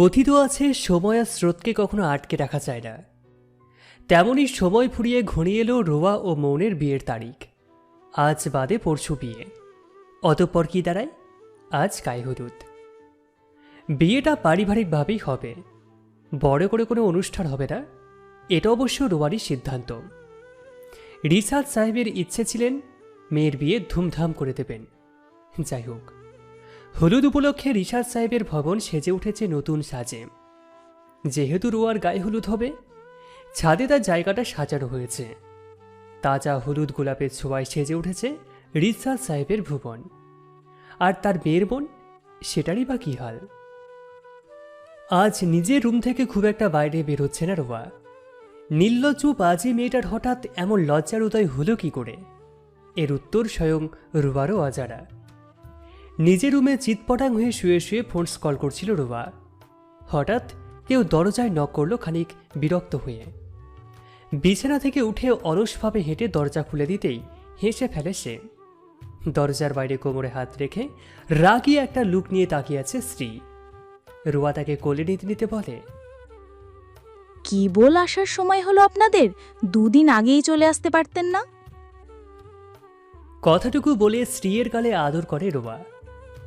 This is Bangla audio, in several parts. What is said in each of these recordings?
কথিত আছে, সময় আর স্রোতকে কখনো আটকে রাখা যায় না। তেমনই সময় ফুরিয়ে ঘনিয়ে এলো রোয়া ও মৌনের বিয়ের তারিখ। আজ বাদে পরশু বিয়ে। অতঃপর কি দাঁড়ায়? আজ হলুদ। বিয়েটা পারিবারিকভাবেই হবে। বড় করে কোনো অনুষ্ঠান হবে না। এটা অবশ্য রোয়ারই সিদ্ধান্ত। রিসাদ সাহেবের ইচ্ছে ছিলেন মেয়ের বিয়ে ধুমধাম করে দেবেন। যাই হোক। হলুদ উপলক্ষে রিশাদ সাহেবের ভবন সেজে উঠেছে নতুন সাজে। যেহেতু রোয়ার গায়ে হলুদ হবে, ছাদে তার জায়গাটা সাজানো হয়েছে। তাজা হলুদ গোলাপের ছোঁয়ায় সেজে উঠেছে রিশাদ সাহেবের ভুবন। আর তার মেয়ের বোন, সেটারই বা কী হাল? আজ নিজের রুম থেকে খুব একটা বাইরে বেরোচ্ছে না রোয়া। নির্লজ্জ বাজে মেয়েটার হঠাৎ এমন লজ্জার উদয় হলো কি করে? এর উত্তর স্বয়ং রুবারও অজানা। নিজের রুমে চিৎপটাং হয়ে শুয়ে শুয়ে ফোন কল করছিল রুবা। হঠাৎ কেউ দরজায় নক করল খানিক বিরক্ত হয়ে। বিছানা থেকে উঠে অলসভাবে হেঁটে দরজা খুলে দিতেই হেসে ফেলে সে। দরজার বাইরে কোমরে হাত রেখে রাগি একটা লুক নিয়ে তাকিয়ে আছে স্ত্রী। রুয়া তাকে কোলে নিতে নিতে বলে কি বল আসার সময় হলো আপনাদের? দুদিন আগেই চলে আসতে পারতেন না? কথাটুকু বলে স্ত্রীর গালে আদর করে রোয়া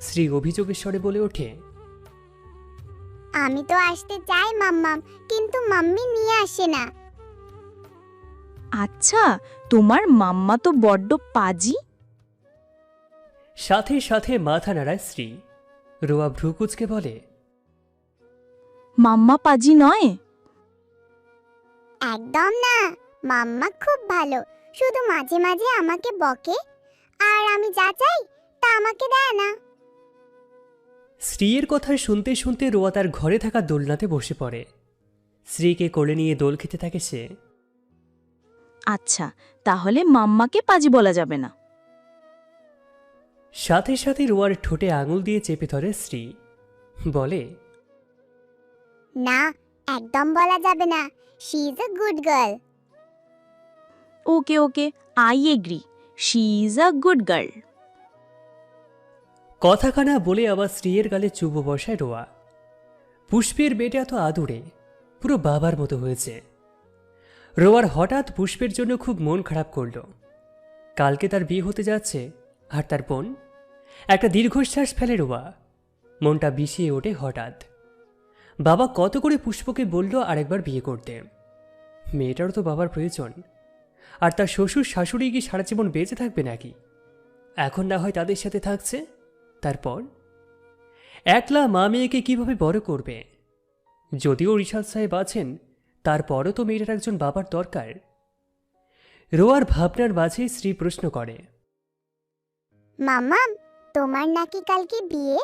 স্ত্রী অভিযোগের স্বরে বলে ওঠে আমি তো আসতে চাই মাম্মাম কিন্তু মাম্মি নিয়ে আসে না। আচ্ছা তোমার মাম্মা তো বড্ড পাজি? সাথে সাথে মাথা নাড়ায় স্ত্রী রোয়া ভ্রুকুচকে বলে মাম্মা পাজি নয়? একদম না মাম্মা খুব ভালো শুধু মাঝে মাঝে আমাকে বকে আর আমি যা চাই তা আমাকে দেয় না। স্ত্রীর কথা শুনতে শুনতে রোয়া তার ঘরে থাকা দোলনাতে বসে পড়ে। স্ত্রীকে কোলে নিয়ে দোল খেতে থাকে সে। আচ্ছা তাহলে মাম্মাকে পাজি বলা যাবে না। সাথে সাথে রোয়ার ঠোঁটে আঙুল দিয়ে চেপে ধরে স্ত্রী। বলে না একদম বলা যাবে না। She is a good girl okay okay I agree she is a good girl কথাখানা বলে আবার স্ত্রীর গালে চুবো বসায় রোয়া। পুষ্পের বেটে এত আদুরে, পুরো বাবার মতো হয়েছে। রোয়ার হঠাৎ পুষ্পের জন্য খুব মন খারাপ করল। কালকে তার বিয়ে হতে যাচ্ছে, আর তার বোন? একটা দীর্ঘশ্বাস ফেলে রোয়া। মনটা বিষিয়ে ওঠে হঠাৎ। বাবা কত করে পুষ্পকে বলল আরেকবার বিয়ে করতে। মেয়েটারও তো বাবার প্রয়োজন। আর তার শ্বশুর শাশুড়ি কি সারা জীবন বেঁচে থাকবে নাকি? এখন না হয় তাদের সাথে থাকছে? তারপর একলা মা মেয়েকে কীভাবে বড় করবে? যদিও রিশাদ সাহেব আছেন তারপরও তো মেয়েটার একজন বাবার দরকার। রোয়ার ভাবনার মাঝে স্ত্রী প্রশ্ন করে মাম্মাম তোমার নাকি কালকে বিয়ে?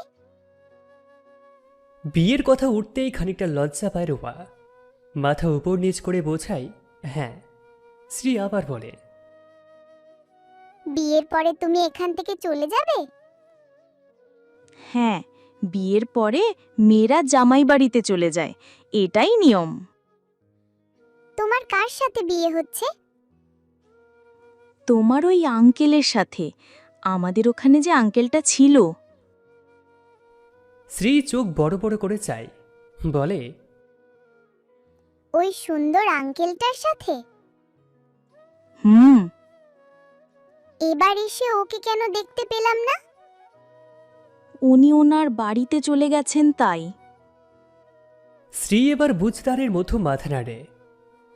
বিয়ের কথা উঠতেই খানিকটা লজ্জা পায় রোয়া। মাথা উপর নিচ করে বোঝাই হ্যাঁ। শ্রী আবার বলে বিয়ের পরে তুমি এখান থেকে চলে যাবে? হ্যাঁ বিয়ের পরে মেয়েরা জামাই বাড়িতে চলে যায়। এটাই নিয়ম। তোমার কার সাথে বিয়ে হচ্ছে? তোমার ওই আঙ্কেলের সাথে। আমাদের ওখানে যে আঙ্কেলটা ছিল। শ্রী চোখ বড় বড় করে চায়। বলে ওই সুন্দর আঙ্কেলটার সাথে? হুম। এবার এসে ওকে কেন দেখতে পেলাম না? উনি ওনার বাড়িতে চলে গেছেন তাই। শ্রী এবার বুঝদারের মতো মাথা নাড়ে।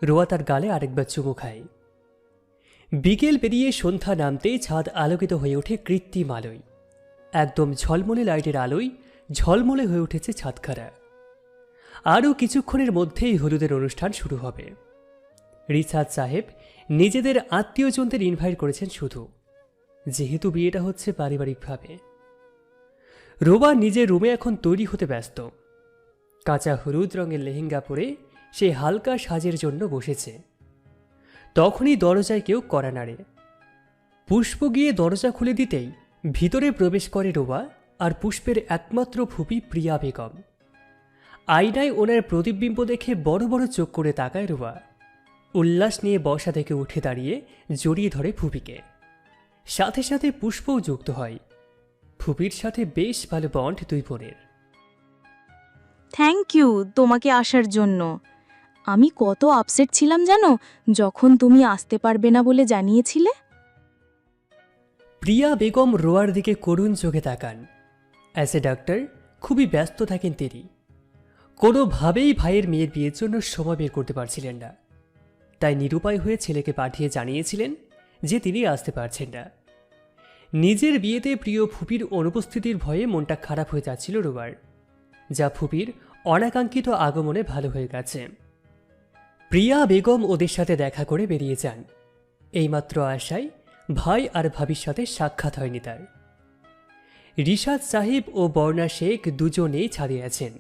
রোয়া তার গালে আরেকবার চুমু খায়। বিকেল পেরিয়ে সন্ধ্যা নামতেই ছাদ আলোকিত হয়ে ওঠে কৃত্রিম আলোয়। একদম ঝলমলে লাইটের আলোয় ঝলমলে হয়ে উঠেছে ছাদখারা আরও কিছুক্ষণের মধ্যেই হলুদের অনুষ্ঠান শুরু হবে। রিসাদ সাহেব নিজেদের আত্মীয়জনদের ইনভাইট করেছেন শুধু। যেহেতু বিয়েটা হচ্ছে পারিবারিকভাবে। রোবা নিজের রুমে এখন তৈরি হতে ব্যস্ত। কাঁচা হলুদ রঙের লেহেঙ্গা পরে সে হালকা সাজের জন্য বসেছে। তখনই দরজায় কেউ কড়া নাড়ে। পুষ্প গিয়ে দরজা খুলে দিতেই ভিতরে প্রবেশ করে রোবা আর পুষ্পের একমাত্র ফুপি প্রিয়া বেগম। আইনায় ওনার প্রতিবিম্ব দেখে বড় বড় চোখ করে তাকায় রোবা। উল্লাস নিয়ে বসা থেকে উঠে দাঁড়িয়ে জড়িয়ে ধরে ফুপিকে। সাথে সাথে পুষ্পও যুক্ত হয়। ফুপির সাথে বেশ ভালো বন্ড দুই বোনের। থ্যাংক ইউ তোমাকে আসার জন্য। আমি কত আপসেট ছিলাম জানো যখন তুমি আসতে পারবে না বলে জানিয়েছিলে? প্রিয়া বেগম রোয়ার দিকে করুণ চোখে তাকান। অ্যাজ এ ডাক্তার খুবই ব্যস্ত থাকেন তিনি। কোনোভাবেই ভাইয়ের মেয়ের বিয়ের জন্য সময় বের করতে পারছিলেন না। তাই নিরুপায় হয়ে ছেলেকে পাঠিয়ে জানিয়েছিলেন যে তিনি আসতে পারছেন না। নিজের বিয়েতে প্রিয় ফুপির অনুপস্থিতির ভয়ে মনটা খারাপ হয়ে যাচ্ছিল রোবার, যা ফুপির অনাকাঙ্ক্ষিত আগমনে ভালো হয়ে গেছে। প্রিয়া বেগম ওদের সাথে দেখা করে বেরিয়ে যান। এইমাত্র আশায় ভাই আর ভাবির সাথে সাক্ষাৎ হয়নি তার। রিশাদ সাহিব ও বর্ণা শেখ দুজনেই ছাদে আছেন।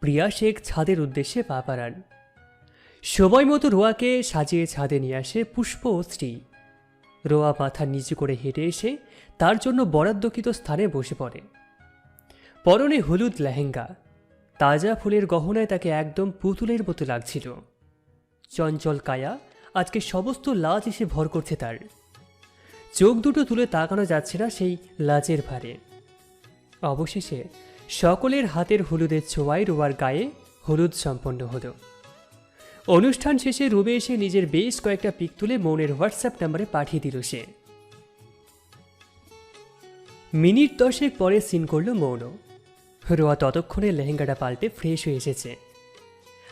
প্রিয়া শেখ ছাদের উদ্দেশ্যে পা পাড়ান সময় মতো রোয়াকে সাজিয়ে ছাদে নিয়ে আসে পুষ্প ও স্ত্রী। রোয়া মাথা নিচু করে হেঁটে এসে তার জন্য বরাদ্দকৃত স্থানে বসে পড়ে। পরনে হলুদ লেহেঙ্গা, তাজা ফুলের গহনায় তাকে একদম পুতুলের মতো লাগছিল। চঞ্চল কায়া আজকে সমস্ত লাজ এসে ভর করছে তার। চোখ দুটো তুলে তাকানো যাচ্ছে না সেই লাজের ভারে। অবশেষে সকলের হাতের হলুদের ছোঁয়ায় রোয়ার গায়ে হলুদ সম্পন্ন হলো। অনুষ্ঠান শেষে রুবে এসে নিজের বেশ কয়েকটা পিক তুলে মৌনের হোয়াটসঅ্যাপ নাম্বারে পাঠিয়ে দিল সে। মিনিট দশেক পরে সিন করল মৌন। রোয়া ততক্ষণে লেহেঙ্গাটা পাল্টে ফ্রেশ হয়ে এসেছে।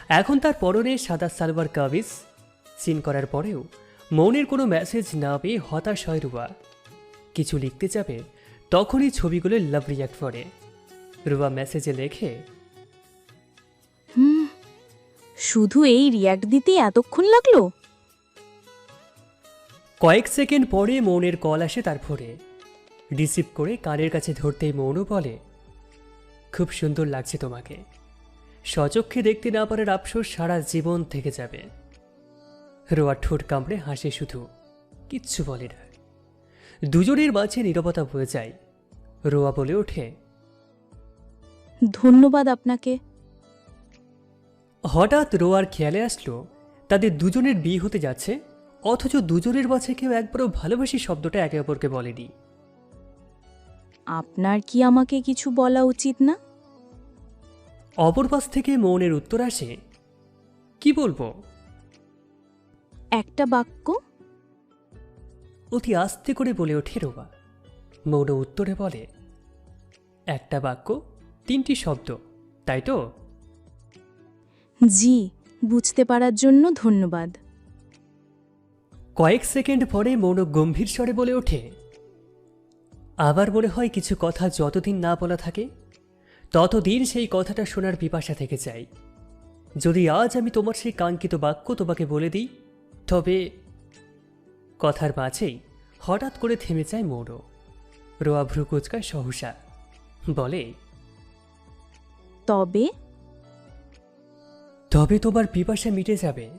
এখন তার পরনে সাদা সালোয়ার কামিজ। সিন করার পরেও মৌনের কোনো মেসেজ না পেয়ে হতাশ হয় রুয়া। কিছু লিখতে যাবে তখনই ছবিগুলো লাভ রিয়াক্ট করে। রুয়া মেসেজে লেখে শুধু এই রিয়াক্ট দিতে এতক্ষণ লাগল? কয়েক সেকেন্ড পরে মৌনের কল আসে তার ফোনে। রিসিভ করে কানের কাছে ধরতেই মৌনও বলে খুব সুন্দর লাগছে তোমাকে। সচক্ষে দেখতে না পারার আফসোস সারা জীবন থেকে যাবে। রোয়া ঠোঁট কামড়ে হাসে শুধু কিচ্ছু বলে না। দুজনের মাঝে নীরবতা বয়ে যায়। রোয়া বলে ওঠে ধন্যবাদ আপনাকে। হঠাৎ রোয়ার খেয়ালে আসলো তাদের দুজনের বিয়ে হতে যাচ্ছে অথচ দুজনের মাঝে কেউ একবারও ভালোবাসি শব্দটা একে অপরকে বলেনি। আপনার কি আমাকে কিছু বলা উচিত না? অপর পাশ থেকে মৌনের উত্তর আসে কি বলব? একটা বাক্য? অতি আস্তে করে বলে ওঠে রোবা মৌন উত্তরে বলে একটা বাক্য তিনটি শব্দ তাই তো? জি বুঝতে পারার জন্য ধন্যবাদ। কয়েক সেকেন্ড পরে মৌন গম্ভীর স্বরে বলে ওঠে আবার মনে হয় কিছু কথা যতদিন না বলা থাকে ততদিন সেই কথাটা শোনার পিপাসা থেকে যায়। যদি আজ আমি তোমার সেই কাঙ্ক্ষিত বাক্য তোমাকে বলে দিই তবে কথার মাঝেই হঠাৎ করে থেমে যায় মৌন। রোয়া ভ্রুকুচকায় সহসা বলে তবে তবে তোমার পিপাসা মিটে যাবে।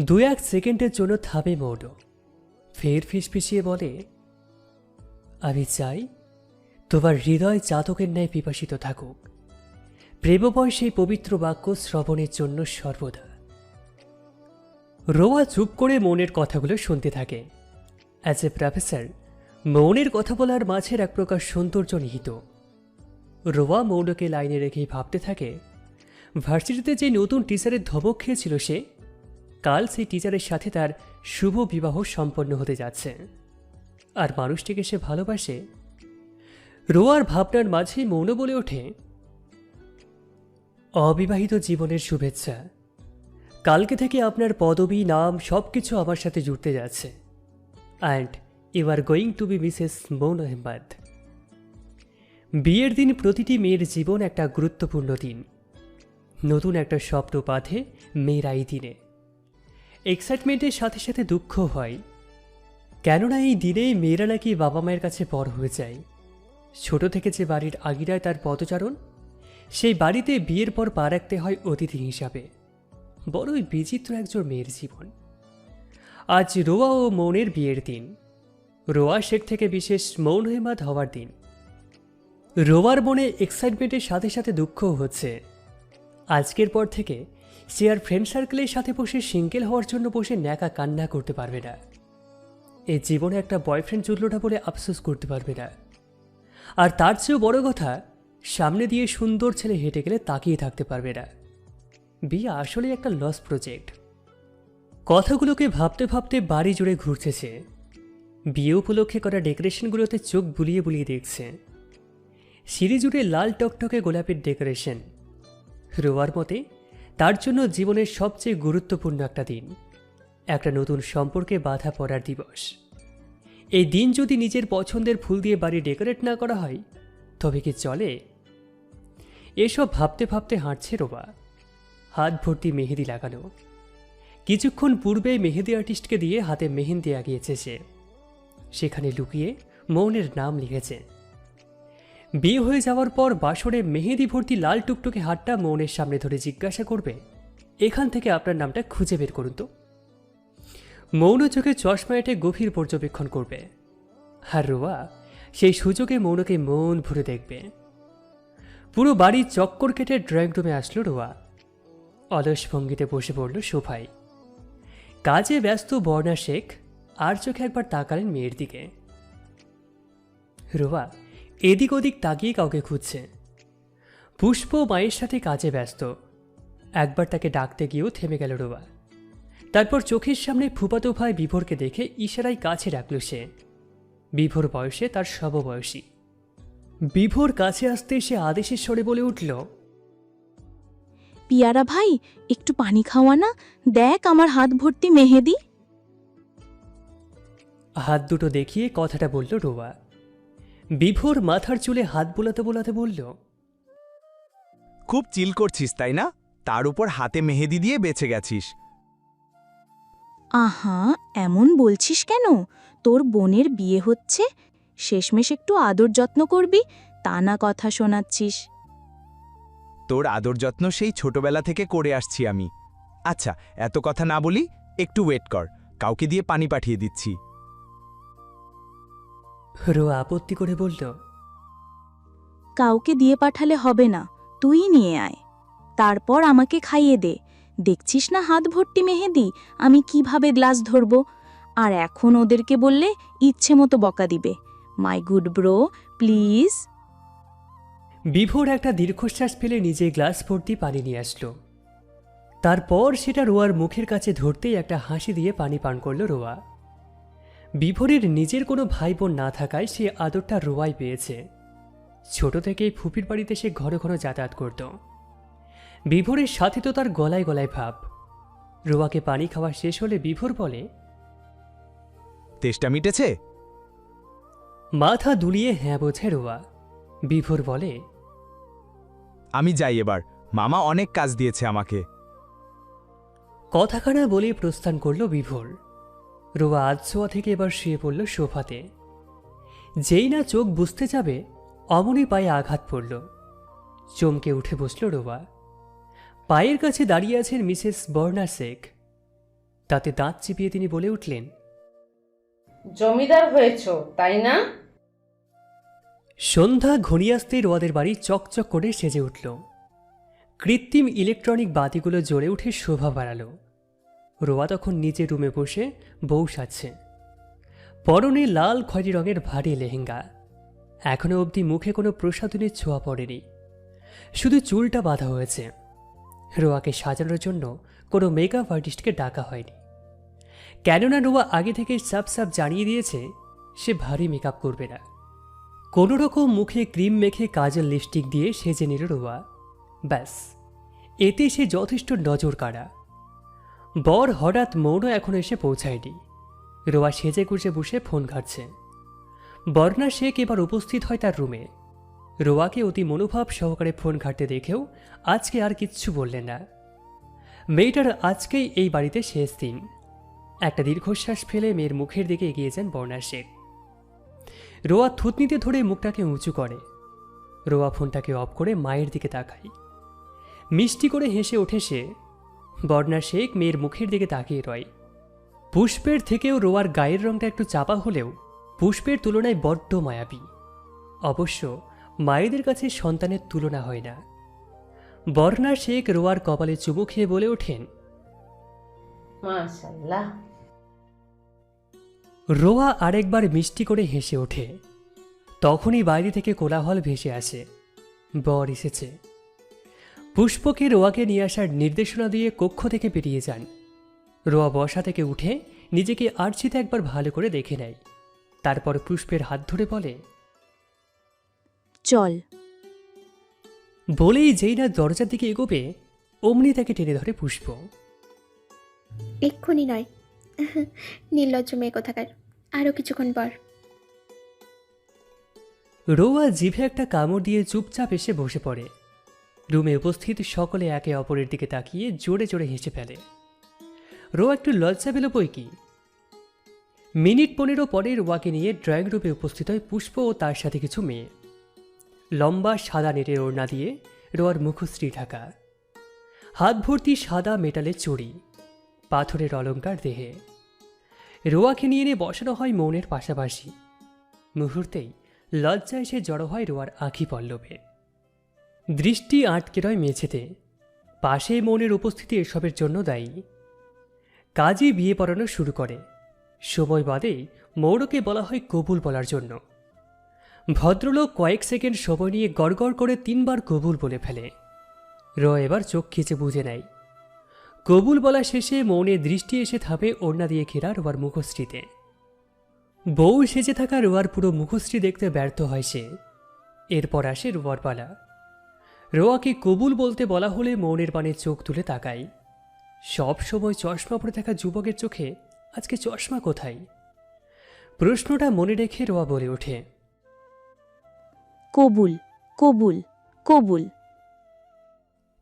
দু এক সেকেন্ডের জন্য থামে মৌন ফের ফিসফিসিয়ে বলে, আমি চাই তোমার হৃদয় জাতকের ন্যায় পিপাসিত থাকুক। প্রেমময় সেই পবিত্র বাক্য শ্রবণের জন্য সর্বদা। রোয়া চুপ করে মনের কথাগুলো শুনতে থাকে। অ্যাজ এ প্রফেসর মৌনের কথা বলার মাঝের এক প্রকার সৌন্দর্য নিহিত। রোয়া মৌনকে লাইনে রেখেই ভাবতে থাকে ভার্সিটিতে যে নতুন টিচারের ধমক খেয়েছিল সে, কাল সেই টিচারের সাথে তার শুভ বিবাহ সম্পন্ন হতে যাচ্ছে। আর মানুষটিকে সে ভালোবাসে। রোয়ার ভাবনার মাঝেই মৌন বলে ওঠে, অবিবাহিত জীবনের শুভেচ্ছা। কালকে থেকে আপনার পদবি, নাম সব কিছু আমার সাথে জুড়তে যাচ্ছে। And you are going to be Mrs Moun Ahmed. বিয়ের দিন প্রতিটি মেয়ের জীবন একটা গুরুত্বপূর্ণ দিন। নতুন একটা স্বপ্ন বাঁধে মেয়েরা এই দিনে। এক্সাইটমেন্টের সাথে সাথে দুঃখ হয়। কেননা এই দিনে মেয়েরা নাকি বাবা মায়ের কাছে বড় হয়ে যায়। ছোট থেকে যে বাড়ির আগিরায় তার পদচারণ, সেই বাড়িতে বিয়ের পর পা রাখতে হয় অতিথি হিসাবে। বড়ই বিচিত্র একজন মেয়ের জীবন। আজ রোয়া ও মৌনের বিয়ের দিন। রোয়া শেখ থেকে বিশেষ মৌন হেমাদ হওয়ার দিন। রোয়ার মনে এক্সাইটমেন্টের সাথে সাথে দুঃখও হচ্ছে। আজকের পর থেকে সে আর ফ্রেন্ড সার্কেলের সাথে বসে সিঙ্গেল হওয়ার জন্য বসে ন্যাকা কান্না করতে পারবে না। এই জীবনে একটা বয়ফ্রেন্ড জুটলোটা বলে আফসোস করতে পারবে না। আর তার চেয়েও বড় কথা, সামনে দিয়ে সুন্দর ছেলে হেঁটে গেলে তাকিয়ে থাকতে পারবে না। বিয়ে আসলে একটা লস প্রজেক্ট কথাগুলোকে ভাবতে ভাবতে বাড়ি জুড়ে ঘুরছে সে। বিয়ে উপলক্ষে করা ডেকোরেশনগুলোতে চোখ বুলিয়ে বুলিয়ে দেখছে। সিঁড়ি জুড়ে লাল টকটকে গোলাপের ডেকোরেশন রোয়ার মতে, তার জন্য জীবনের সবচেয়ে গুরুত্বপূর্ণ একটা দিন, একটা নতুন সম্পর্কে বাধা পড়ার দিবস। এই দিন যদি নিজের পছন্দের ফুল দিয়ে বাড়ি ডেকোরেট না করা হয়, তবে কি চলে? এসব ভাবতে ভাবতে হাঁটছে রোবা হাত ভর্তি মেহেদি লাগানো কিছুক্ষণ পূর্বে মেহেদি আর্টিস্টকে দিয়ে হাতে মেহেন্দি আগিয়েছে সে। সেখানে লুকিয়ে মৌনের নাম লিখেছে। বিয়ে হয়ে যাওয়ার পর বাসরে মেহেদি ভর্তি লাল টুকটুকে হাতটা মৌনের সামনে ধরে জিজ্ঞাসা করবে। এখান থেকে আপনার নামটা খুঁজে বের করুন তো। মৌন চোখে চশমা এটে গভীর পর্যবেক্ষণ করবে। আর রোয়া সেই সুযোগে মৌনকে মন ভরে দেখবে। পুরো বাড়ি চক্কর কেটে ড্রয়িং রুমে আসলো রোয়া। অলস ভঙ্গিতে বসে পড়ল সোফায় কাজে ব্যস্ত বর্ণা শেখ আর চোখে একবার তাকালেন মেয়ের দিকে। রোয়া এদিক ওদিক তাকিয়ে কাউকে খুঁজছে। পুষ্প মায়ের সাথে কাজে ব্যস্ত। একবার তাকে ডাকতে গিয়েও থেমে গেল রোয়া তারপর চোখের সামনে ফুপাতো ভাই বিভোরকে দেখে ইশারায় কাছে ডাকল সে। বিভোর বয়সে তার সমবয়সী বিভোর কাছে আসতে সে আদেশের স্বরে বলে উঠল পিয়ারা ভাই একটু পানি খাওয়া না? দেখ আমার হাত ভর্তি মেহেদি। হাত দুটো দেখিয়ে কথাটা বলল রোয়া বিভোর মাথার চুলে হাত বোলাতে বোলাতে বলল খুব চিল করছিস তাই না? তার উপর হাতে মেহেদি দিয়ে বেঁচে গেছিস। আহা এমন বলছিস কেন? তোর বোনের বিয়ে হচ্ছে শেষমেশ একটু আদর যত্ন করবি তা না কথা শোনাচ্ছিস। তোর আদর যত্ন সেই ছোটবেলা থেকে করে আসছি আমি। আচ্ছা এত কথা না বলি একটু ওয়েট কর কাউকে দিয়ে পানি পাঠিয়ে দিচ্ছি। রোয়া আপত্তি করে বলল কাউকে দিয়ে পাঠালে হবে না তুই নিয়ে আয়। তারপর আমাকে খাইয়ে দে। দেখছিস না হাত ভর্তি মেহেদি? আমি কীভাবে গ্লাস ধরব? আর এখন ওদেরকে বললে ইচ্ছে মতো বকা দিবে। My good bro please. Bibhor একটা দীর্ঘশ্বাস ফেলে নিজে গ্লাস ভর্তি পানি নিয়ে আসলো। তারপর সেটা রোয়ার মুখের কাছে ধরতেই একটা হাসি দিয়ে পানি পান করল রোয়া। বিভোরের নিজের কোনো ভাই বোন না থাকায় সে আদরটা রোয়াই পেয়েছে। ছোট থেকেই ফুপির বাড়িতে সে ঘন ঘন যাতায়াত করত। বিভোরের সাথে তো তার গলায় গলায় ভাব। রোয়াকে পানি খাওয়া শেষ হলে বিভোর বলে তেষ্টা মিটেছে? মাথা দুলিয়ে হ্যাঁ বোঝে রোয়া। বিভোর বলে আমি যাই এবার। মামা অনেক কাজ দিয়েছে আমাকে। কথাখানা বলে প্রস্থান করল বিভোর। রোয়া আজসোয়া থেকে এবার শুয়ে পড়ল সোফাতে। যেই না চোখ বুঝতে যাবে অমনি পায়ে আঘাত পড়ল। চমকে উঠে বসল রোয়া। পায়ের কাছে দাঁড়িয়ে আছেন মিসেস বর্ণা শেখ। তাতে দাঁত চিপিয়ে তিনি বলে উঠলেন জমিদার হয়েছ তাই না? সন্ধ্যা ঘনিয়ে আসতেই রোয়াদের বাড়ি চকচক করে সেজে উঠল। কৃত্রিম ইলেকট্রনিক বাতিগুলো জ্বলে উঠে শোভা বাড়ালো। রোয়া তখন নিজের রুমে বসে বউ সাজছে। পরনে লাল খয়েরি রঙের ভারী লেহেঙ্গা। এখনও অবধি মুখে কোনো প্রসাধনের ছোঁয়া পড়েনি। শুধু চুলটা বাঁধা হয়েছে। রোয়াকে সাজানোর জন্য কোনো মেকআপ আর্টিস্টকে ডাকা হয়নি। কেননা রোয়া আগে থেকে সাপ সাপ জানিয়ে দিয়েছে, সে ভারী মেকআপ করবে না। কোনো রকম মুখে ক্রিম মেখে কাজের লিপস্টিক দিয়ে সেজে নিল রোয়া। ব্যাস, এতে সে যথেষ্ট নজর কাড়া বর হঠাৎ মৌন এখনও এসে পৌঁছায়নি। রোয়া সেজে গুজে বসে ফোন ঘাটছে। বর্ণা শেখ এবার উপস্থিত হয় তার রুমে। রোয়াকে অতি মনোভাব সহকারে ফোন ঘাটতে দেখেও আজকে আর কিচ্ছু বললেন না। মেয়েটার আজকেই এই বাড়িতে শেষ দিন। একটা দীর্ঘশ্বাস ফেলে মেয়ের মুখের দিকে এগিয়ে যান বর্ণা শেখ। রোয়া থুতনিতে ধরে মুখটাকে উঁচু করে। রোয়া ফোনটাকে অফ করে মায়ের দিকে তাকায়। মিষ্টি করে হেসে ওঠে সে বর্ণা শেখ মেয়ের মুখের দিকে তাকিয়ে রয়। পুষ্পের থেকেও রোয়ার গায়ের রংটা একটু চাপা হলেও পুষ্পের তুলনায় বড্ড মায়াবী। অবশ্য মায়েদের কাছে সন্তানের তুলনা হয় না। বর্ণা শেখ রোয়ার কপালে চুমু খেয়ে বলে ওঠেন রোয়া আরেকবার মিষ্টি করে হেসে ওঠে। তখনই বাইরে থেকে কোলাহল ভেসে আসে। বর এসেছে। পুষ্পকে রোয়াকে নিয়ে আসার নির্দেশনা দিয়ে কক্ষ থেকে বেরিয়ে যান। রোয়া বসা থেকে উঠে নিজেকে আর্চিতে একবার ভালো করে দেখে নেয়। তারপর পুষ্পের হাত ধরে বলে চল। বলেই যেই না দরজার দিকে এগোবে অমনি তাকে টেনে ধরে পুষ্প। এক্ষুনি নয়। নির্লজ্জ মেয়ে কোথাকার। আরও কিছুক্ষণ পর। রোয়া জিভে একটা কামড় দিয়ে চুপচাপ এসে বসে পড়ে। রুমে উপস্থিত সকলে একে অপরের দিকে তাকিয়ে জোরে জোরে হেসে ফেলে। রোয়া একটু লজ্জা পেল বই কি? মিনিট পনেরো পরে রোয়াকে নিয়ে ড্রয়িং রুমে উপস্থিত হয় পুষ্প ও তার সাথে কিছু মেয়ে। লম্বা সাদা নেটের ওড়না দিয়ে রোয়ার মুখশ্রী ঢাকা। হাত ভর্তি সাদা মেটালে চড়ি, পাথরের অলঙ্কার দেহে। রোয়াকে নিয়ে এনে বসানো হয় মৌনের পাশাপাশি। মুহূর্তেই লজ্জা এসে জড়ো হয় রোয়ার আঁখি পল্লবে। দৃষ্টি আটকে রয় মেঝেতে। পাশে মনের উপস্থিতি এসবের জন্য দায়ী। কাজই বিয়ে পড়ানো শুরু করে। সময় বাদে মৌরকে বলা হয় কবুল বলার জন্য। ভদ্রলোক কয়েক সেকেন্ড সময় নিয়ে গড়গড় করে তিনবার কবুল বলে ফেলে। র এবার চোখ খিচে বুঝে নেয়। কবুল বলা শেষে মৌনের দৃষ্টি এসে থাপে ওড়না দিয়ে ঘেরা রোয়ার মুখশ্রীতে। বউ সেজে থাকা রোয়ার পুরো মুখশ্রী দেখতে ব্যর্থ হয় সে। এরপর আসে রোয়ার পালা। রোয়াকে কবুল বলতে বলা হলে মৌনের পানে চোখ তুলে তাকাই। সব সময় চশমা পরে থাকা যুবকের চোখে আজকে চশমা কোথায়? প্রশ্নটা মনে রেখে রোয়া বলে ওঠে। কবুল কবুল কবুল।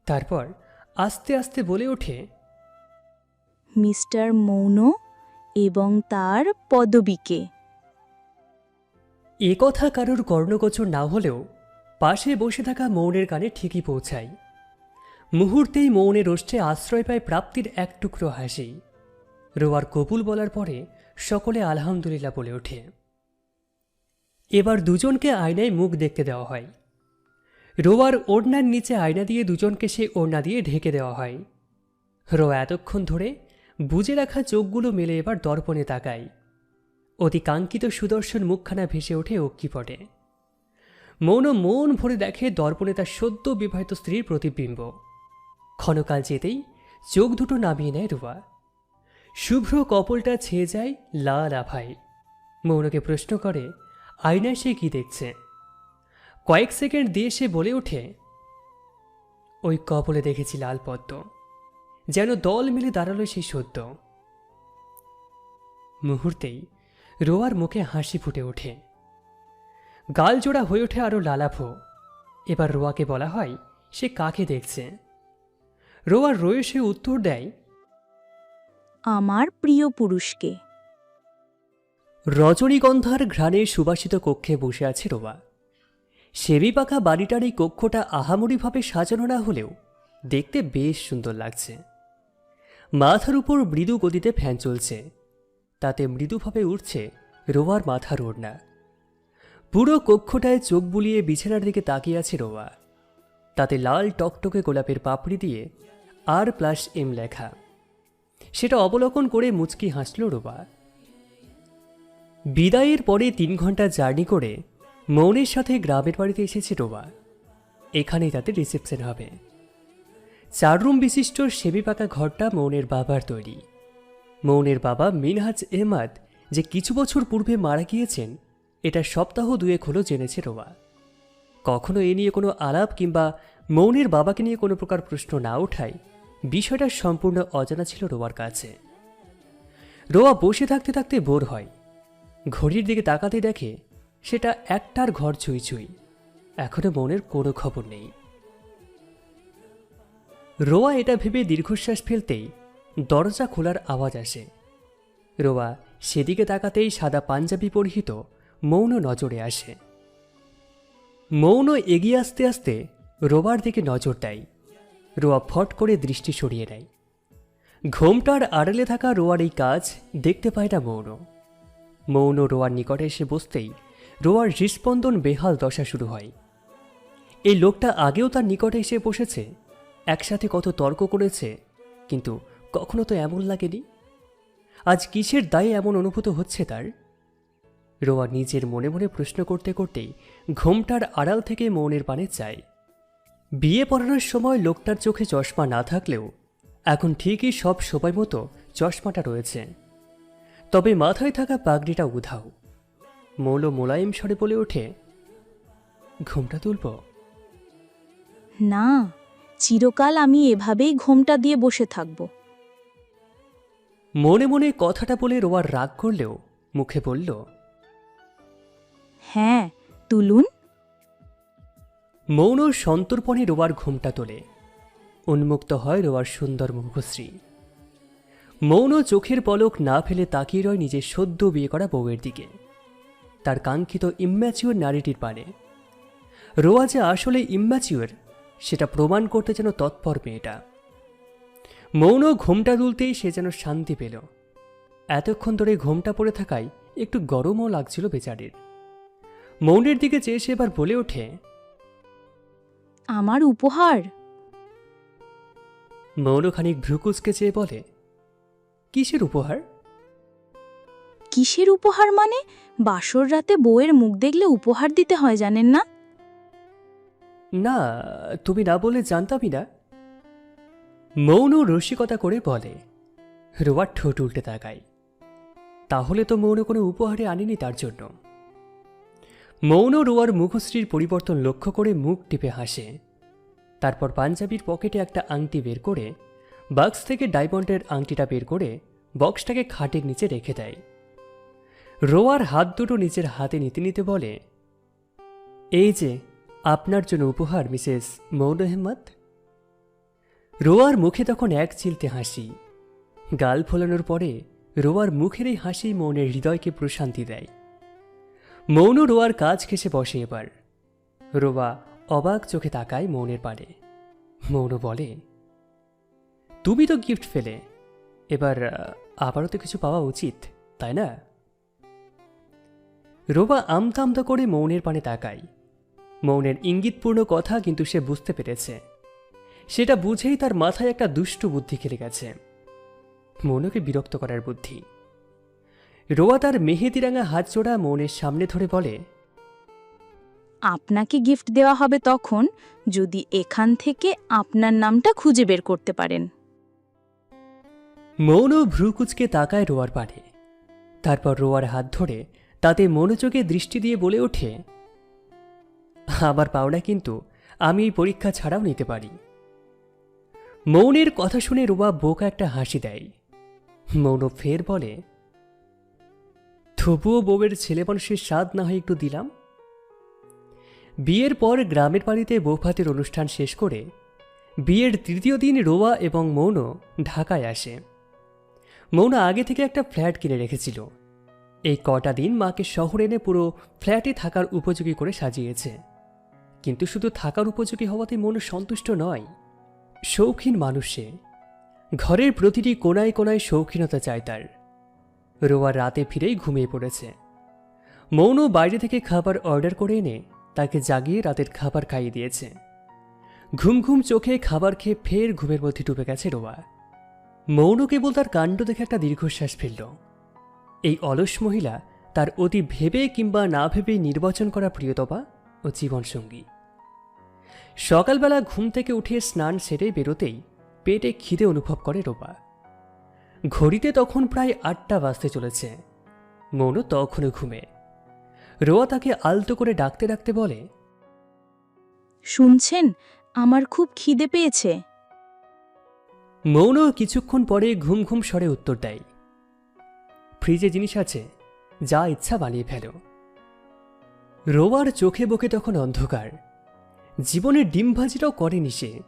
তারপর আস্তে আস্তে বলে ওঠে মিস্টার মৌন এবং তার পদবীকে। এ কথা কারোর কর্ণগোচর না হলেও পাশে বসে থাকা মৌনের কানে ঠিকই পৌঁছায় মুহূর্তেই মৌনের ওষ্ঠে আশ্রয় পায় প্রাপ্তির এক টুকরো হাসি। রোয়ার কপুল বলার পরে সকলে আলহামদুলিল্লাহ বলে ওঠে। এবার দুজনকে আয়নায় মুখ দেখতে দেওয়া হয়। রোয়ার ওড়নার নিচে আয়না দিয়ে দুজনকে সে ওড়না দিয়ে ঢেকে দেওয়া হয়। রোয়া এতক্ষণ ধরে বুজে রাখা চোখগুলো মেলে এবার দর্পণে তাকায়। অতি কাঙ্ক্ষিত সুদর্শন মুখখানা ভেসে ওঠে অক্ষিপটে মৌন মন ভরে দেখে দর্পণে তার সদ্য বিবাহিত স্ত্রীর প্রতিবিম্ব। ক্ষণকাল যেতেই চোখ দুটো নামিয়ে নেয় রুয়া শুভ্র কপলটা ছেয়ে যায় লাল আভাই মৌনকে প্রশ্ন করে, আয়নায় সে কি দেখছে? কয়েক সেকেন্ড দিয়ে সে বলে ওঠে, ওই কপলে দেখেছি লাল পদ্ম। যেন দল মিলে দাঁড়াল সেই সদ্য। মুহূর্তেই রোয়ার মুখে হাসি ফুটে ওঠে। গাল জোড়া হয়ে ওঠে আরও লালাভো। এবার রোয়াকে বলা হয় সে কাকে দেখছে? রোয়ার রয়ে সে উত্তর দেয় আমার প্রিয় পুরুষকে। রজনীগন্ধার ঘ্রাণে সুবাসিত কক্ষে বসে আছে রোয়া। সেবি পাখা বাড়িটার এই কক্ষটা আহামরিভাবে সাজানো না হলেও দেখতে বেশ সুন্দর লাগছে। মাথার উপর মৃদু গতিতে ফ্যান চলছে। তাতে মৃদুভাবে উঠছে রোয়ার মাথার ওড়না। পুরো কক্ষটায় চোখ বুলিয়ে বিছানার দিকে তাকিয়ে আছে রোয়া। তাতে লাল টকটকে গোলাপের পাপড়ি দিয়ে আর প্লাস এম লেখা। সেটা অবলোকন করে মুচকি হাসল রোবা বিদায়ের পরে তিন ঘণ্টা জার্নি করে মৌনের সাথে গ্রামের বাড়িতে এসেছে রোবা এখানেই তাতে রিসেপশন হবে। চার রুম বিশিষ্ট সেবি পাকা ঘরটা মৌনের বাবার তৈরি। মৌনের বাবা মিনহাজ এহমাদ যে কিছু বছর পূর্বে মারা গিয়েছেন এটা সপ্তাহ দুয়েক হলো জেনেছে রোবা কখনো এ নিয়ে কোনো আলাপ কিংবা মৌনের বাবাকে নিয়ে কোনো প্রকার প্রশ্ন না ওঠায় বিষয়টা সম্পূর্ণ অজানা ছিল রোয়ার কাছে। রোয়া বসে থাকতে থাকতে বোর হয়। ঘড়ির দিকে তাকাতে দেখে সেটা একটার ঘর ছুঁই ছুঁই। এখনও মনের কোনো খবর নেই। রোয়া এটা ভেবে দীর্ঘশ্বাস ফেলতেই দরজা খোলার আওয়াজ আসে। রোয়া সেদিকে তাকাতেই সাদা পাঞ্জাবি পরিহিত মৌন নজরে আসে। মৌন এগিয়ে আসতে আসতে রোবার দিকে নজর দেয়। রোয়া ফট করে দৃষ্টি সরিয়ে নেয়। ঘোমটার আড়ালে থাকা রোয়ার এই কাজ দেখতে পায় না মৌন। মৌন রোয়ার নিকটে এসে বসতেই রোয়ার হৃস্পন্দন বেহাল দশা শুরু হয়। এই লোকটা আগেও তার নিকটে এসে বসেছে, একসাথে কত তর্ক করেছে, কিন্তু কখনো তো এমন লাগেনি। আজ কিসের দায়ে এমন অনুভূত হচ্ছে তার? রোয়া নিজের মনে মনে প্রশ্ন করতে করতেই ঘোমটার আড়াল থেকে মৌনের পানে চায়। বিয়ে পড়ানোর সময় লোকটার চোখে চশমা না থাকলেও এখন ঠিকই সব সময় মতো চশমাটা রয়েছে। তবে মাথায় থাকা পাগড়িটা উধাও। মৌল মোলায়েম স্বরে বলে ওঠে ঘুমটা তুলব? না চিরকাল আমি এভাবেই ঘোমটা দিয়ে বসে থাকব। মনে মনে কথাটা বলে রোয়ার রাগ করলেও মুখে বলল হ্যাঁ তুলুন। মৌন সন্তর্পণে রোয়ার ঘুমটা তোলে। উন্মুক্ত হয় রোয়ার সুন্দর মুখশ্রী। মৌন চোখের পলক না ফেলে তাকিয়ে রয় নিজের সদ্য বিয়ে করা বউয়ের দিকে। তার কাঙ্ক্ষিত ইম্যাচিওর নারীটির পানে। রোয়া যে আসলে ইম্যাচিওর সেটা প্রমাণ করতে যেন তৎপর মেয়েটা। মৌন ঘুমটা তুলতেই সে যেন শান্তি পেল। এতক্ষণ ধরে ঘুমটা পড়ে থাকায় একটু গরমও লাগছিল বেচারির। মৌনের দিকে চেয়ে সে এবার বলে ওঠে আমার উপহার? মৌন খানিক ভ্রুকুচকে চেয়ে বলে কিসের উপহার? কিসের উপহার মানে? বাসর রাতে বউয়ের মুখ দেখলে উপহার দিতে হয় জানেন না? না তুমি না বলে জানতামই না। মৌন রসিকতা করে বলে রোয়ার ঠোঁট উল্টে তাকায়। তাহলে তো মৌন কোনো উপহারে আনেনি তার জন্য। মৌন রোয়ার মুখশ্রীর পরিবর্তন লক্ষ্য করে মুখ টিপে হাসে। তারপর পাঞ্জাবির পকেটে একটা আংটি বের করে, বাক্স থেকে ডায়মন্ডের আংটিটা বের করে বক্সটাকে খাটের নিচে রেখে দেয়। রোয়ার হাত দুটো নিজের হাতে নিতে নিতে বলে, এই যে, আপনার জন্য উপহার, মিসেস মৌন আহমদ? রোয়ার মুখে তখন এক চিলতে হাসি। গাল ফোলানোর পরে রোয়ার মুখের এই হাসি মৌনের হৃদয়কে প্রশান্তি দেয়। মৌন রোয়ার কাজ ঘেসে বসে এবার। রোয়া অবাক চোখে তাকায় মৌনের পানে। মৌন বলে, তুমি তো গিফট ফেলে এবার আবারও তো কিছু পাওয়া উচিত, তাই না? রোবা আমতা আমতা করে মৌনের পানে তাকায়। মৌনের ইঙ্গিতপূর্ণ কথা কিন্তু সে বুঝতে পেরেছে। সেটা বুঝেই তার মাথায় একটা দুষ্টু বুদ্ধি খেলে গেছে। মৌনকে বিরক্ত করার বুদ্ধি। রোয়া তার মেহেদিরাঙা হাত জোড়া মৌনের সামনে ধরে বলে আপনাকে গিফট দেওয়া হবে তখন যদি এখান থেকে আপনার নামটা খুঁজে বের করতে পারেন। মৌন ভ্রুকুচকে তাকায় রোয়ার পানে। তারপর রোয়ার হাত ধরে তাতে মনোযোগে দৃষ্টি দিয়ে বলে ওঠে আমার পাওনা কিন্তু আমি এই পরীক্ষা ছাড়াও নিতে পারি। মৌনের কথা শুনে রোয়া বোকা একটা হাসি দেয়। মৌন ফের বলে তবুও বউয়ের ছেলে মানুষের স্বাদ না হয় একটু দিলাম। বিয়ের পর গ্রামের বাড়িতে বৌভাতের অনুষ্ঠান শেষ করে বিয়ের তৃতীয় দিন রোয়া এবং মৌন ঢাকায় আসে। মৌনা আগে থেকে একটা ফ্ল্যাট কিনে রেখেছিল। এই কটা দিন মাকে শহরে এনে পুরো ফ্ল্যাটে থাকার উপযোগী করে সাজিয়েছে। কিন্তু শুধু থাকার উপযোগী হওয়াতে মন সন্তুষ্ট নয়, শৌখিন মানুষে ঘরের প্রতিটি কোনায় কোনায় শৌখিনতা চায় তার। রোয়া রাতে ফিরেই ঘুমিয়ে পড়েছে। মৌন বাইরে থেকে খাবার অর্ডার করে এনে তাকে জাগিয়ে রাতের খাবার খাইয়ে দিয়েছে। ঘুম ঘুম চোখে খাবার খেয়ে ফের ঘুমের মধ্যে ডুবে গেছে রোয়া। মৌন কেবল তার কাণ্ড দেখে একটা দীর্ঘশ্বাস ফেলল। এই অলস মহিলা তার অতি ভেবে কিংবা না ভেবে নির্বাচন করা প্রিয়তপা ও জীবনসঙ্গী। সকালবেলা ঘুম থেকে উঠে স্নান সেরে বেরোতেই পেটে খিদে অনুভব করে রোবা ঘড়িতে তখন প্রায় আটটা বাজতে চলেছে। মৌন তখনও ঘুমে। রোয়া তাকে আলতো করে ডাকতে ডাকতে বলে শুনছেন? আমার খুব খিদে পেয়েছে। মৌন কিছুক্ষণ পরে ঘুম ঘুম স্বরে উত্তর দেয় ফ্রিজে জিনিস আছে যা ইচ্ছা বানিয়ে ফেলো। রোবার চোখে বকে তখন অন্ধকার জীবনের ডিম ভাজিটাও করেনি সে।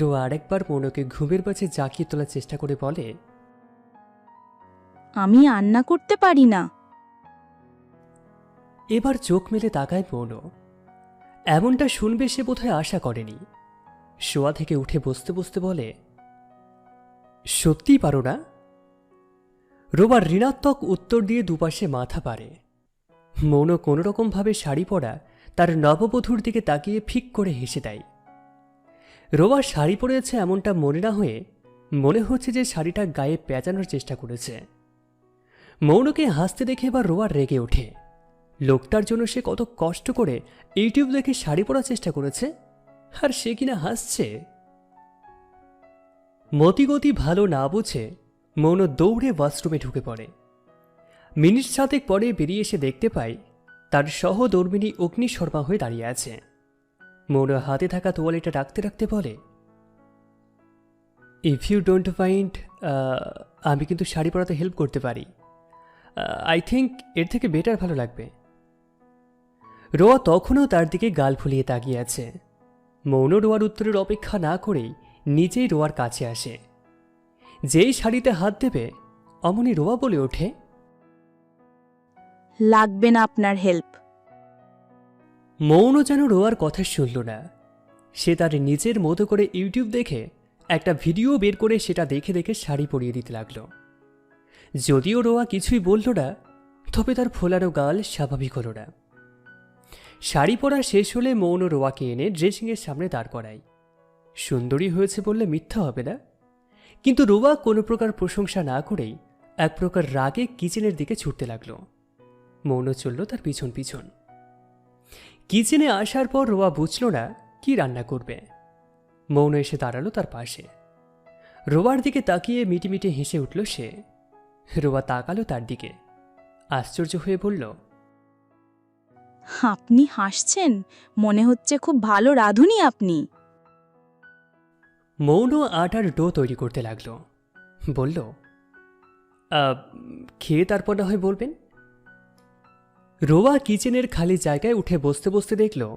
রোয়া আরেকবার মৌনকে ঘুমের পাশে জাকিয়ে তোলার চেষ্টা করে বলে আমি রান্না করতে পারি না। এবার চোখ মেলে তাকায় মৌন এমনটা শুনবে সে বোধহয় আশা করেনি। শোয়া থেকে উঠে বসতে বসতে বলে, সত্যিই পারো না? রোবার ঋণাত্মক উত্তর দিয়ে দুপাশে মাথা পারে মৌন কোনোরকমভাবে শাড়ি পরা তার নববধূর দিকে তাকিয়ে ফিক করে হেসে দেয়। রোবা শাড়ি পরেছে এমনটা মনে না হয়ে মনে হচ্ছে যে শাড়িটা গায়ে পেঁচানোর চেষ্টা করেছে। মৌনকে হাসতে দেখে এবার রোয়ার রেগে ওঠে। লোকটার জন্য সে কত কষ্ট করে ইউটিউব দেখে শাড়ি পরার চেষ্টা করেছে, আর সে কিনা হাসছে। মতিগতি ভালো না বুঝে মৌন দৌড়ে ওয়াশরুমে ঢুকে পড়ে। মিনিট সাতেক পরে বেরিয়ে এসে দেখতে পাই তার সহধর্মিনী অগ্নি শর্মা হয়ে দাঁড়িয়ে আছে। মৌন হাতে থাকা তোয়ালিটা রাখতে রাখতে বলে ইফ ইউ ডোন্ট ফাইন্ড আমি কিন্তু শাড়ি পরাতে হেল্প করতে পারি। আই থিঙ্ক এর থেকে বেটার ভালো লাগবে। রোয়া তখনও তার দিকে গাল ফুলিয়ে তাকিয়ে আছে। মৌন রোয়ার উত্তরের অপেক্ষা না করেই নিজেই রোয়ার কাছে আসে। যেই শাড়িতে হাত দেবে অমনি রোয়া বলে ওঠে লাগবে না আপনার হেল্প মৌন যেন রোয়ার কথা শুনল না। সে তার নিজের মতো করে ইউটিউব দেখে একটা ভিডিও বের করে সেটা দেখে দেখে শাড়ি পরিয়ে দিতে লাগল। যদিও রোয়া কিছুই বলল না, তবে তার ফোলানো গাল স্বাভাবিক হলো না। শাড়ি পরা শেষ হলে মৌন রোয়াকে এনে ড্রেসিংয়ের সামনে দাঁড় করায়। সুন্দরী হয়েছে বললে মিথ্যা হবে না। কিন্তু রোয়া কোনো প্রকার প্রশংসা না করেই এক প্রকার রাগে কিচেনের দিকে ছুটতে লাগল। মৌন চলল তার পিছন পিছন। কিচেনে আসার পর রোয়া বুঝল না কি রান্না করবে। মৌন এসে দাঁড়াল তার পাশে। রোয়ার দিকে তাকিয়ে মিটিমিটি হেসে উঠল সে। রোয়া তাকালো তার দিকে। আশ্চর্য হয়ে বলল আপনি হাসছেন? মনে হচ্ছে খুব ভালো রাঁধুনি আপনি। মৌন আটার ডো তৈরি করতে লাগল। বলল খেয়ে তারপর না হয় বলবেন? রোয়া কিচেনের খালি জায়গায় উঠে বসতে বসতে দেখল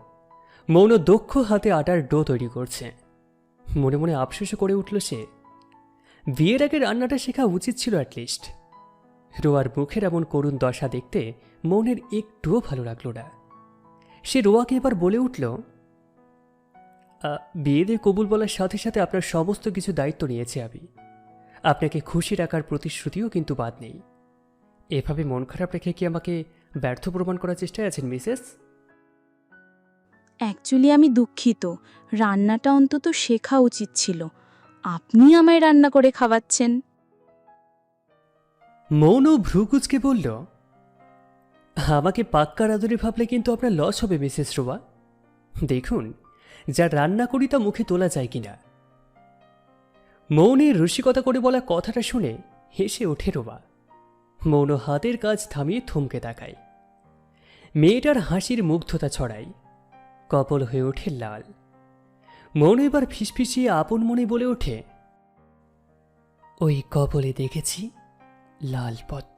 মৌন দক্ষ হাতে আটার ডো তৈরি করছে। মনে মনে আফসোসও করে উঠল সে। বিয়ের আগে রান্নাটা শেখা উচিত ছিল অ্যাটলিস্ট রোয়ার মুখের এমন করুণ দশা দেখতে মৌনের একটুও ভালো লাগল না। সে রোয়াকে এবার বলে উঠল বিয়েতে কবুল বলার সাথে সাথে আপনার সমস্ত কিছু দায়িত্ব নিয়েছি আমি। আপনাকে খুশি রাখার প্রতিশ্রুতিও কিন্তু বাদ নেই। এভাবে মন খারাপ রেখে কি আমাকে ব্যর্থ প্রমাণ করার চেষ্টায় আছেন, মিসেস? অ্যাকচুয়ালি আমি দুঃখিত। রান্নাটা অন্তত শেখা উচিত ছিল। আপনি আমায় রান্না করে খাওয়াচ্ছেন। মৌন ভ্রুকুচকে বলল, আমাকে পাক্কা রাঁধুনি ভাবলে কিন্তু আপনার লস হবে, মিসেস রোয়া দেখুন, যা রান্না করি তা মুখে তোলা যায় কিনা মৌনের রসিকতা করে বলা কথাটা শুনে হেসে ওঠে রোবা মৌন হাতের কাজ থামিয়ে থমকে তাকায়। মেয়েটার হাসির মুগ্ধতা ছড়ায়। কপল হয়ে ওঠে লাল। মৌন এবার ফিসফিসিয়ে আপন মনে বলে ওঠে, ওই কপলে দেখেছি লাল পদ্ম